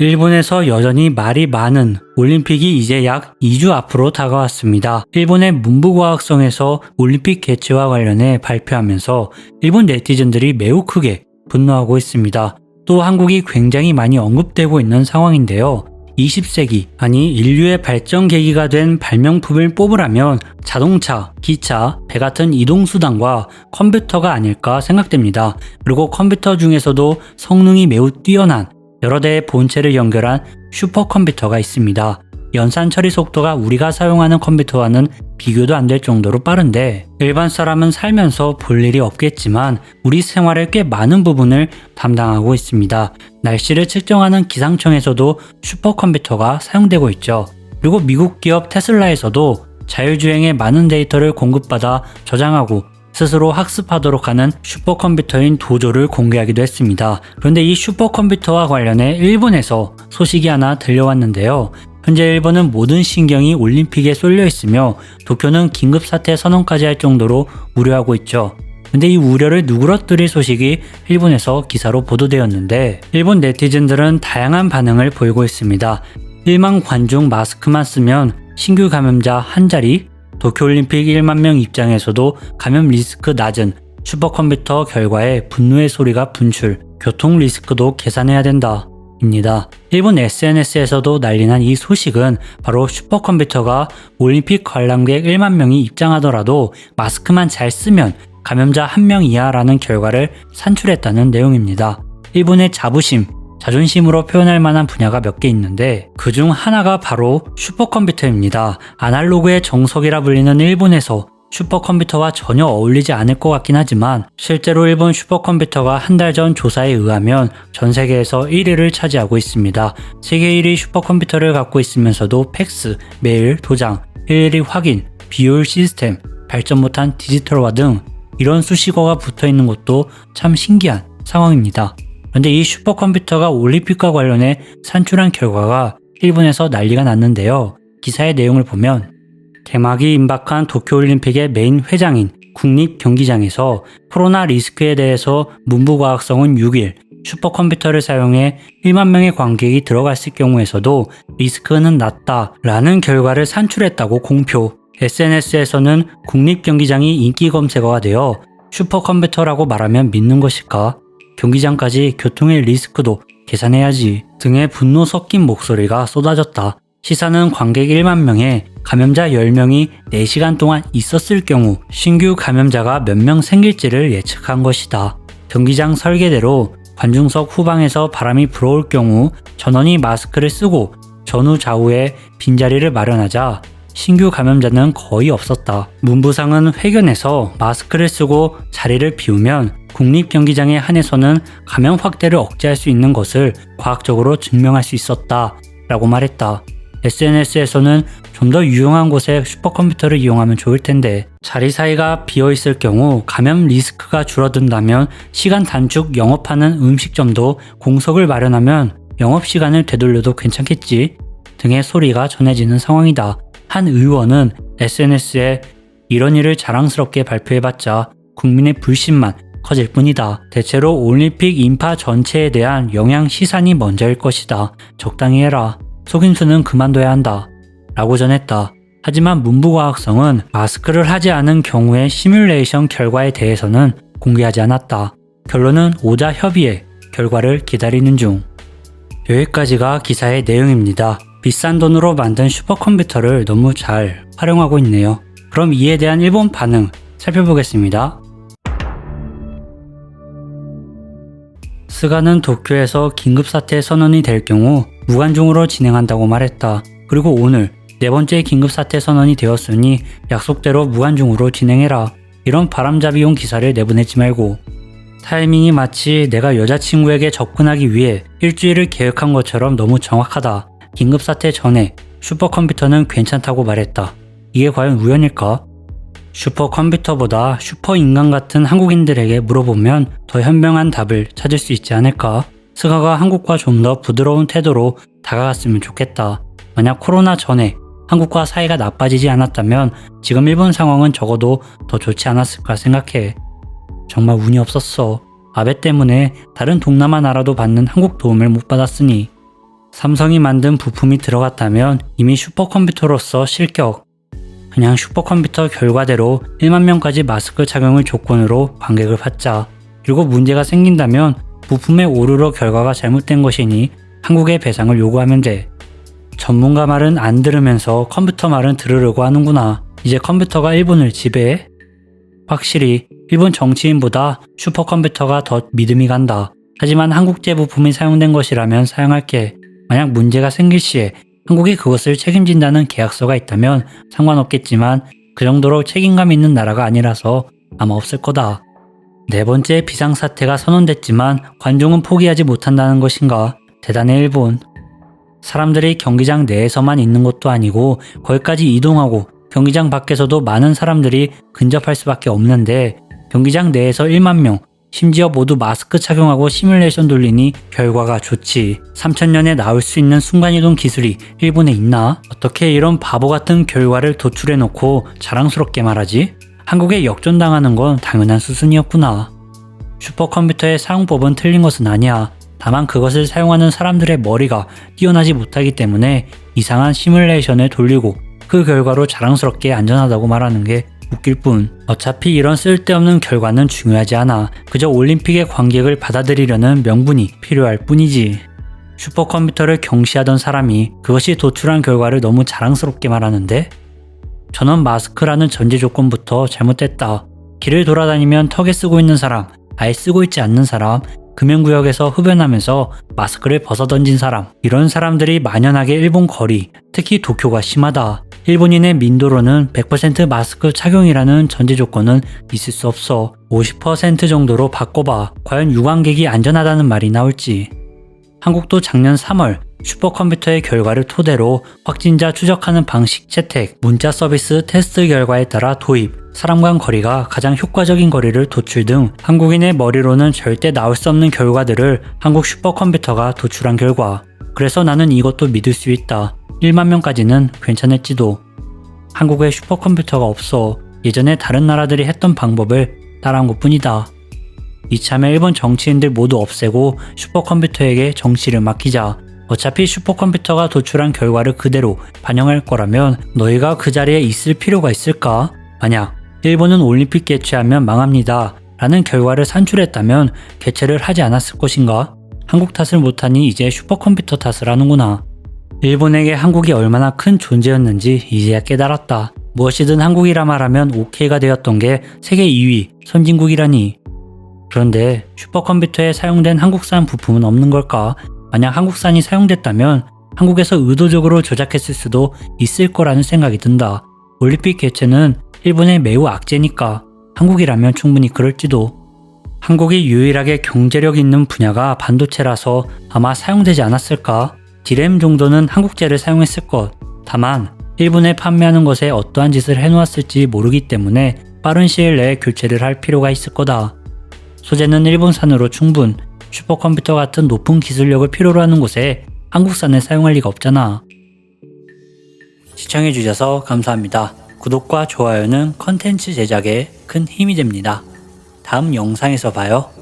일본에서 여전히 말이 많은 올림픽이 이제 약 2주 앞으로 다가왔습니다. 일본의 문부과학성에서 올림픽 개최와 관련해 발표하면서 일본 네티즌들이 매우 크게 분노하고 있습니다. 또 한국이 굉장히 많이 언급되고 있는 상황인데요. 20세기, 아니 인류의 발전 계기가 된 발명품을 뽑으라면 자동차, 기차, 배 같은 이동수단과 컴퓨터가 아닐까 생각됩니다. 그리고 컴퓨터 중에서도 성능이 매우 뛰어난 여러 대의 본체를 연결한 슈퍼컴퓨터가 있습니다. 연산 처리 속도가 우리가 사용하는 컴퓨터와는 비교도 안 될 정도로 빠른데 일반 사람은 살면서 볼 일이 없겠지만 우리 생활의 꽤 많은 부분을 담당하고 있습니다. 날씨를 측정하는 기상청에서도 슈퍼컴퓨터가 사용되고 있죠. 그리고 미국 기업 테슬라에서도 자율주행에 많은 데이터를 공급받아 저장하고 스스로 학습하도록 하는 슈퍼컴퓨터인 도조를 공개하기도 했습니다. 그런데 이 슈퍼컴퓨터와 관련해 일본에서 소식이 하나 들려왔는데요. 현재 일본은 모든 신경이 올림픽에 쏠려 있으며 도쿄는 긴급 사태 선언까지 할 정도로 우려하고 있죠. 근데 이 우려를 누그러뜨릴 소식이 일본에서 기사로 보도되었는데 일본 네티즌들은 다양한 반응을 보이고 있습니다. 1만 관중 마스크만 쓰면 신규 감염자 한 자리, 도쿄올림픽 1만 명 입장에서도 감염 리스크 낮은 슈퍼컴퓨터 결과에 분노의 소리가 분출, 교통 리스크도 계산해야 된다. 입니다. 일본 SNS에서도 난리난 이 소식은 바로 슈퍼컴퓨터가 올림픽 관람객 1만 명이 입장하더라도 마스크만 잘 쓰면 감염자 1명 이하라는 결과를 산출했다는 내용입니다. 일본의 자부심, 자존심으로 표현할 만한 분야가 몇 개 있는데 그 중 하나가 바로 슈퍼컴퓨터입니다. 아날로그의 정석이라 불리는 일본에서 슈퍼컴퓨터와 전혀 어울리지 않을 것 같긴 하지만 실제로 일본 슈퍼컴퓨터가 한 달 전 조사에 의하면 전 세계에서 1위를 차지하고 있습니다. 세계 1위 슈퍼컴퓨터를 갖고 있으면서도 팩스, 메일, 도장, 일일이 확인, 비율 시스템, 발전 못한 디지털화 등 이런 수식어가 붙어 있는 것도 참 신기한 상황입니다. 그런데 이 슈퍼컴퓨터가 올림픽과 관련해 산출한 결과가 일본에서 난리가 났는데요. 기사의 내용을 보면 개막이 임박한 도쿄올림픽의 메인 회장인 국립경기장에서 코로나 리스크에 대해서 문부과학성은 6일 슈퍼컴퓨터를 사용해 1만 명의 관객이 들어갔을 경우에서도 리스크는 낮다라는 결과를 산출했다고 공표. SNS에서는 국립경기장이 인기 검색어가 되어 슈퍼컴퓨터라고 말하면 믿는 것일까? 경기장까지 교통의 리스크도 계산해야지 등의 분노 섞인 목소리가 쏟아졌다. 시사는 관객 1만 명에 감염자 10명이 4시간 동안 있었을 경우 신규 감염자가 몇 명 생길지를 예측한 것이다. 경기장 설계대로 관중석 후방에서 바람이 불어올 경우 전원이 마스크를 쓰고 전후 좌우에 빈자리를 마련하자 신규 감염자는 거의 없었다. 문부상은 회견에서 마스크를 쓰고 자리를 비우면 국립경기장에 한해서는 감염 확대를 억제할 수 있는 것을 과학적으로 증명할 수 있었다. 라고 말했다. SNS에서는 좀 더 유용한 곳에 슈퍼컴퓨터를 이용하면 좋을 텐데 자리 사이가 비어 있을 경우 감염 리스크가 줄어든다면 시간 단축 영업하는 음식점도 공석을 마련하면 영업 시간을 되돌려도 괜찮겠지 등의 소리가 전해지는 상황이다. 한 의원은 SNS에 이런 일을 자랑스럽게 발표해봤자 국민의 불신만 커질 뿐이다. 대체로 올림픽 인파 전체에 대한 영양 시산이 먼저일 것이다. 적당히 해라. 속임수는 그만둬야 한다. 라고 전했다. 하지만 문부과학성은 마스크를 하지 않은 경우의 시뮬레이션 결과에 대해서는 공개하지 않았다. 결론은 오자 협의해 결과를 기다리는 중. 여기까지가 기사의 내용입니다. 비싼 돈으로 만든 슈퍼컴퓨터를 너무 잘 활용하고 있네요. 그럼 이에 대한 일본 반응 살펴보겠습니다. 스가는 도쿄에서 긴급사태 선언이 될 경우 무관중으로 진행한다고 말했다. 그리고 오늘 네 번째 긴급사태 선언이 되었으니 약속대로 무관중으로 진행해라. 이런 바람잡이용 기사를 내보내지 말고 타이밍이 마치 내가 여자친구에게 접근하기 위해 일주일을 계획한 것처럼 너무 정확하다. 긴급사태 전에 슈퍼컴퓨터는 괜찮다고 말했다. 이게 과연 우연일까? 슈퍼컴퓨터보다 슈퍼인간 같은 한국인들에게 물어보면 더 현명한 답을 찾을 수 있지 않을까? 스가가 한국과 좀 더 부드러운 태도로 다가갔으면 좋겠다. 만약 코로나 전에 한국과 사이가 나빠지지 않았다면 지금 일본 상황은 적어도 더 좋지 않았을까 생각해. 정말 운이 없었어. 아베 때문에 다른 동남아 나라도 받는 한국 도움을 못 받았으니 삼성이 만든 부품이 들어갔다면 이미 슈퍼컴퓨터로서 실격. 그냥 슈퍼컴퓨터 결과대로 1만 명까지 마스크 착용을 조건으로 관객을 받자. 그리고 문제가 생긴다면 부품의 오류로 결과가 잘못된 것이니 한국에 배상을 요구하면 돼. 전문가 말은 안 들으면서 컴퓨터 말은 들으려고 하는구나. 이제 컴퓨터가 일본을 지배해? 확실히 일본 정치인보다 슈퍼컴퓨터가 더 믿음이 간다. 하지만 한국제 부품이 사용된 것이라면 사용할게. 만약 문제가 생길 시에 한국이 그것을 책임진다는 계약서가 있다면 상관없겠지만 그 정도로 책임감 있는 나라가 아니라서 아마 없을 거다. 네 번째 비상사태가 선언됐지만 관중은 포기하지 못한다는 것인가? 대단해 일본. 사람들이 경기장 내에서만 있는 것도 아니고 거기까지 이동하고 경기장 밖에서도 많은 사람들이 근접할 수밖에 없는데 경기장 내에서 1만 명, 심지어 모두 마스크 착용하고 시뮬레이션 돌리니 결과가 좋지. 3000년에 나올 수 있는 순간이동 기술이 일본에 있나? 어떻게 이런 바보 같은 결과를 도출해 놓고 자랑스럽게 말하지? 한국에 역전당하는 건 당연한 수순이었구나. 슈퍼컴퓨터의 사용법은 틀린 것은 아니야. 다만 그것을 사용하는 사람들의 머리가 뛰어나지 못하기 때문에 이상한 시뮬레이션을 돌리고 그 결과로 자랑스럽게 안전하다고 말하는 게 웃길 뿐. 어차피 이런 쓸데없는 결과는 중요하지 않아. 그저 올림픽의 관객을 받아들이려는 명분이 필요할 뿐이지. 슈퍼컴퓨터를 경시하던 사람이 그것이 도출한 결과를 너무 자랑스럽게 말하는데? 전원 마스크라는 전제 조건부터 잘못됐다. 길을 돌아다니면 턱에 쓰고 있는 사람, 아예 쓰고 있지 않는 사람, 금연구역에서 흡연하면서 마스크를 벗어던진 사람, 이런 사람들이 만연하게 일본 거리, 특히 도쿄가 심하다. 일본인의 민도로는 100% 마스크 착용이라는 전제 조건은 있을 수 없어. 50% 정도로 바꿔봐. 과연 유관객이 안전하다는 말이 나올지. 한국도 작년 3월 슈퍼컴퓨터의 결과를 토대로 확진자 추적하는 방식 채택, 문자 서비스 테스트 결과에 따라 도입, 사람 간 거리가 가장 효과적인 거리를 도출 등 한국인의 머리로는 절대 나올 수 없는 결과들을 한국 슈퍼컴퓨터가 도출한 결과. 그래서 나는 이것도 믿을 수 있다. 1만 명까지는 괜찮을지도. 한국에 슈퍼컴퓨터가 없어 예전에 다른 나라들이 했던 방법을 따라한 것 뿐이다. 이참에 일본 정치인들 모두 없애고 슈퍼컴퓨터에게 정치를 맡기자. 어차피 슈퍼컴퓨터가 도출한 결과를 그대로 반영할 거라면 너희가 그 자리에 있을 필요가 있을까? 만약 일본은 올림픽 개최하면 망합니다. 라는 결과를 산출했다면 개최를 하지 않았을 것인가? 한국 탓을 못하니 이제 슈퍼컴퓨터 탓을 하는구나. 일본에게 한국이 얼마나 큰 존재였는지 이제야 깨달았다. 무엇이든 한국이라 말하면 오케이가 되었던 게 세계 2위 선진국이라니. 그런데 슈퍼컴퓨터에 사용된 한국산 부품은 없는 걸까? 만약 한국산이 사용됐다면 한국에서 의도적으로 조작했을 수도 있을 거라는 생각이 든다. 올림픽 개최는 일본의 매우 악재니까 한국이라면 충분히 그럴지도. 한국이 유일하게 경제력 있는 분야가 반도체라서 아마 사용되지 않았을까? 디램 정도는 한국제를 사용했을 것. 다만 일본에 판매하는 것에 어떠한 짓을 해놓았을지 모르기 때문에 빠른 시일 내에 교체를 할 필요가 있을 거다. 소재는 일본산으로 충분, 슈퍼컴퓨터 같은 높은 기술력을 필요로 하는 곳에 한국산을 사용할 리가 없잖아. 시청해주셔서 감사합니다. 구독과 좋아요는 컨텐츠 제작에 큰 힘이 됩니다. 다음 영상에서 봐요.